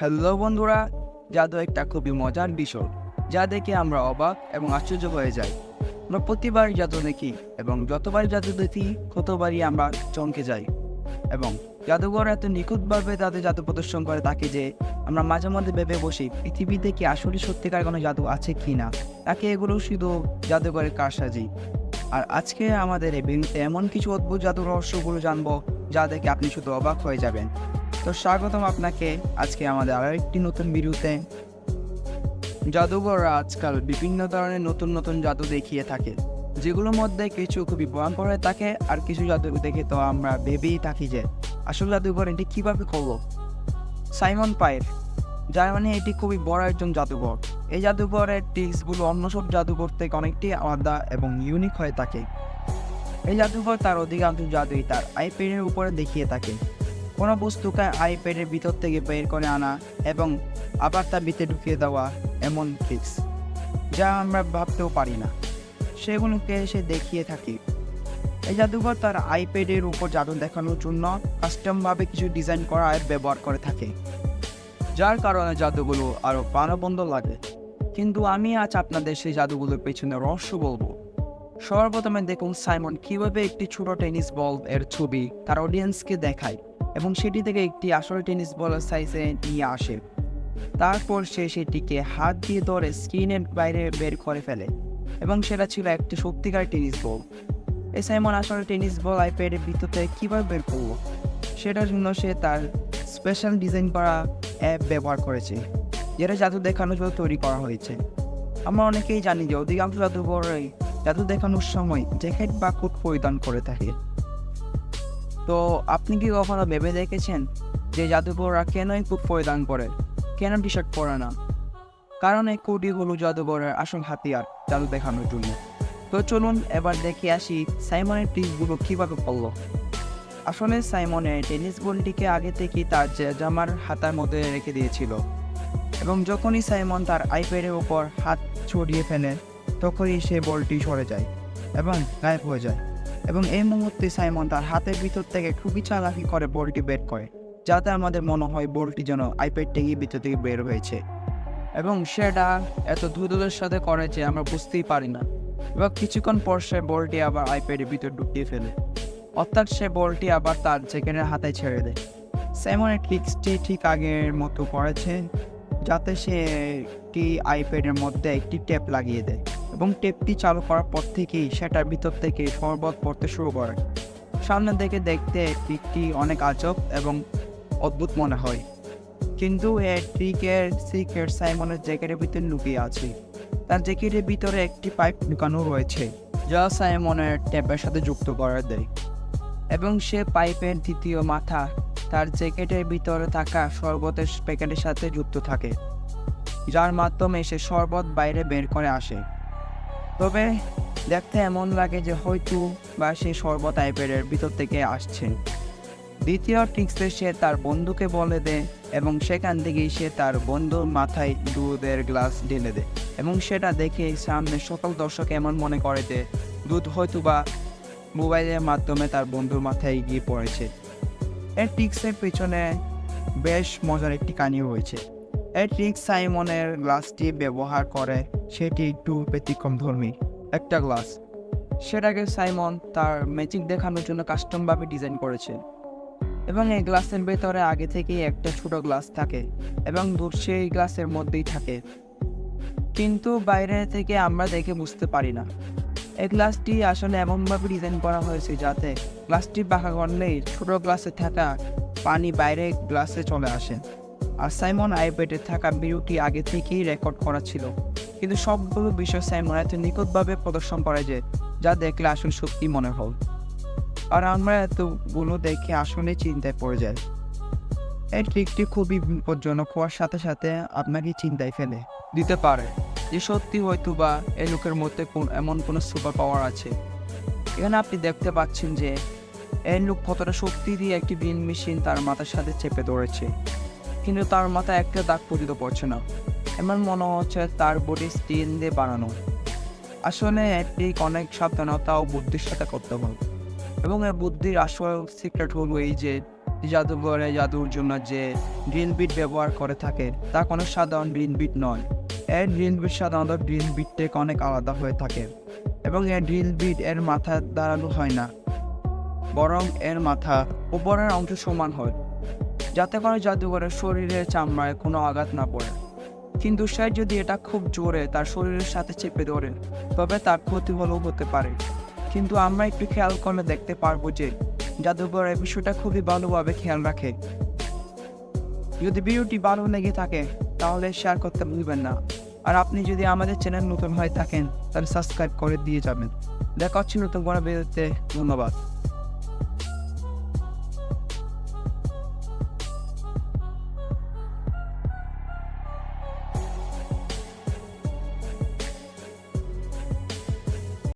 Hello বন্ধুরা, জাদু একটা খুবই মজার বিষয়, যা দেখে আমরা অবাক এবং আশ্চর্য হয়ে যাই। আমরা প্রতিবার জাদু দেখি এবং যতবার জাদু দেখি, ততবারই আমরা চমকে যাই। এবং জাদুঘর এত নিখুঁতভাবে তাদের জাদু প্রদর্শন করে থাকে যে আমরা মাঝে মধ্যে ভেবে বসি, পৃথিবীতে কি আসলে সত্যিকার কোনো জাদু আছে কি না? তাকে এগুলো শুধু জাদুঘরের কারসাজি। আর আজকে আমাদের এই এমন কিছু অদ্ভুত জাদুর রহস্যগুলো জানব, যা দেখে আপনি শুধু অবাক হয়ে যাবেন। তো স্বাগতম আপনাকে আজকে আমাদের আরও একটি নতুন ভিডিওতে। জাদুঘররা আজকাল বিভিন্ন ধরনের নতুন নতুন জাদু দেখিয়ে থাকে, যেগুলোর মধ্যে কিছু খুবই ভয়ঙ্কর হয়ে থাকে আর কিছু জাদু দেখে তো আমরা ভেবেই থাকি যে আসল জাদুঘর এটি কীভাবে করব? সাইমন পায়ের যার মানে এটি খুবই বড় একজন জাদুঘর। এই জাদুঘরের টিক্সগুলো অন্য সব জাদুঘর থেকে অনেকটি আলাদা এবং ইউনিক হয়ে থাকে। এই জাদুঘর তার অধিকাংশ জাদুই তার আইপ্যাডের উপরে দেখিয়ে থাকে। কোনো বস্তুকে আইপ্যাডের ভিতর থেকে বের করে আনা এবং আবার তার ভিতরে ঢুকিয়ে দেওয়া এমন ট্রিক্স যা আমরা ভাবতেও পারি না। সেগুলোকে সে দেখিয়ে থাকি। এই জাদুঘর তার আইপ্যাডের উপর জাদু দেখানোর জন্য কাস্টমভাবে কিছু ডিজাইন করা ব্যবহার করে থাকে। যার কারণে জাদুগুলো আরও প্রাণবন্ধ লাগে। কিন্তু আমি আজ আপনাদের সেই জাদুগুলোর পেছনে রহস্য বলব। সর্বপ্রথমে দেখুন সাইমন কীভাবে একটি ছোট টেনিস বল এর ছবি তার অডিয়েন্সকে দেখায়। এবং সেটি থেকে একটি আসল টেনিস বলের সাইজে নিয়ে আসে। তারপর সে সেটিকে হাত দিয়ে ধরে স্ক্রিনের বাইরে বের করে ফেলে এবং সেটা ছিল একটি সত্যিকার টেনিস বল। এই সাইমন আসলে টেনিস বল আইপ্যাডের ভিতরে কীভাবে বের করব সেটার জন্য সে তার স্পেশাল ডিজাইন করা অ্যাপ ব্যবহার করেছে, যেটা জাদু দেখানোর জন্য তৈরি করা হয়েছে। আমরা অনেকেই জানি যে অধিকাংশ জাদুঘরই জাদু দেখানোর সময় জ্যাকেট বা কোট পরিধান করে থাকে। তো আপনি কি কখনো ভেবে দেখেছেন যে জাদুঘররা কেনই কোট পরিধান করে, কেন টি শার্ট পরে না? কারণ এই কোটি হলো জাদুঘরের আসল হাতিয়ার জাদু দেখানোর জন্য। তো চলুন এবার দেখে আসি সাইমনের টিপসগুলো কীভাবে করল আসলে সাইমনের টেনিস বলটিকে আগে থেকেই তার জামার হাতার মধ্যে রেখে দিয়েছিল এবং যখনই সাইমন তার আইপ্যাডের উপর হাত ছড়িয়ে ফেলে, তখনই সে বলটি সরে যায় এবং গায়েব হয়ে যায়। এবং এই মুহূর্তে সাইমন তার হাতের ভিতর থেকে খুবই চালাকি করে বলটি বের করে, যাতে আমাদের মনে হয় বলটি যেন আইপ্যাড থেকে ভিতর থেকে বের হয়েছে। এবং সেটা এত দ্রুততার সাথে করে যে আমরা বুঝতেই পারি না। এবার কিছুক্ষণ পর সে বলটি আবার আইপ্যাডের ভিতর ঢুকিয়ে ফেলে। অর্থাৎ সে বলটি আবার তার জ্যাকেটের হাতে ছেড়ে দেয়। সাইমনের ট্রিক্সটি ঠিক আগের মতো করেছে, যাতে সে একটি আইপ্যাডের মধ্যে একটি টেপ লাগিয়ে দেয়। এবং টেপটি চালু করার পর থেকেই সেটার ভিতর থেকে শরবত পড়তে শুরু করে। সামনে থেকে দেখতে ট্রিকটি অনেক আজব এবং অদ্ভুত মনে হয়। কিন্তু এর ট্রিকের সিক্রেট সাইমনের জ্যাকেটের ভিতরে লুকিয়ে আছে। তার জ্যাকেটের ভিতরে একটি পাইপ ঢুকানো রয়েছে, যা সাইমনের ট্যাপের সাথে যুক্ত করা দেয়। এবং সে পাইপের দ্বিতীয় মাথা তার জ্যাকেটের ভিতরে থাকা শরবতের প্যাকেটের সাথে যুক্ত থাকে, যার মাধ্যমে সে শরবত বাইরে বের করে আসে। তবে দেখতে এমন লাগে যে হয়তো বা সে শরবত আইপ্যাডের ভিতর থেকে আসছে দ্বিতীয় ট্রিক্সে সে তার বন্ধুকে বলে দেয় এবং সেখান থেকেই সে তার বন্ধুর মাথায় দুধের গ্লাস ঢেলে দেয় এবং সেটা দেখে সামনে সকল দর্শক এমন মনে করে যে দুধ হয়তো বা মোবাইলের মাধ্যমে তার বন্ধুর মাথায় গিয়ে পড়েছে। এর ট্রিক্সের পিছনে বেশ মজার একটি কাহিনী রয়েছে। এই ট্রিক্স সাইমনের গ্লাসটি ব্যবহার করে সেটি একটু ব্যতিক্রম ধর্মী। একটা গ্লাস। সেটাকে সাইমন তার ম্যাজিক দেখানোর জন্য কাস্টমভাবে ডিজাইন করেছে। এবং এই গ্লাসের ভেতরে আগে থেকেই একটা ছোট গ্লাস থাকে এবং দূর সেই গ্লাসের মধ্যেই থাকে। কিন্তু বাইরে থেকে আমরা দেখে বুঝতে পারি না। এই গ্লাসটি আসলে এমনভাবে ডিজাইন করা হয়েছে যাতে গ্লাসটি বাঁকা করলেই ছোট গ্লাসে থাকা পানি বাইরে গ্লাসে চলে আসে। আর সাইমন আইপ্যাডে থাকা ভিডিওটি আগে থেকেই রেকর্ড করা ছিল। কিন্তু সবগুলো বিষয় সাইমন এত নিখুঁতভাবে প্রদর্শন করে যে, যা দেখলে আসলে সত্যি মনে হয়। আর আমরা এতগুলো দেখে আসলে চিন্তায় পড়ে যাই। এই ট্রিকটি খুবই বিপজ্জনক হওয়ার সাথে সাথে আপনাকে চিন্তায় ফেলে দিতে পারে যে, সত্যি হয়তো বা এই লোকের মধ্যে কোন এমন কোনো সুপার পাওয়ার আছে। এখানে আপনি দেখতে পাচ্ছেন যে, এই লোক কতটা শক্তি দিয়ে একটি বিন মেশিন তার মাথার সাথে চেপে ধরেছে। কিন্তু তার মাথায় একটা দাগ পর্যন্ত পড়ছে না। এমন মনে হচ্ছে তার বডি স্টিল দিয়ে বানানো। আসলে এটি অনেক সাবধানতা ও বুদ্ধির সাথে করতে হবে। এবং এই বুদ্ধির আসল সিক্রেট হলো এই যে, জাদুঘরে জাদুর জন্য যে ড্রিল বিট ব্যবহার করে থাকে, তা কোনো সাধারণ ড্রিল বিট নয়। এর ড্রিল বিট সাধারণত ড্রিল বিট থেকে অনেক আলাদা হয়ে থাকে। এবং এর ড্রিল বিট এর মাথা দাঁড়ানো হয় না। বরং এর মাথা উপরের অংশ সমান হয়। যাতে করে জাদুঘরের শরীরের চামড়ায় কোনো আঘাত না পড়ে। কিন্তু সে যদি এটা খুব জোরে তার শরীরের সাথে চেপে ধরে, তবে তার ক্ষতি হলেও হতে পারে। কিন্তু আমরা একটু খেয়াল করলে দেখতে পারব যে জাদুঘর এই বিষয়টা খুবই ভালোভাবে খেয়াল রাখে। যদি ভিডিওটি ভালো লেগে থাকে, তাহলে শেয়ার করতে ভুলবেন না। আর আপনি যদি আমাদের চ্যানেল নতুন হয়ে থাকেন, তাহলে সাবস্ক্রাইব করে দিয়ে যাবেন। দেখা হচ্ছে নতুন কোনো ভিডিওতে। ধন্যবাদ।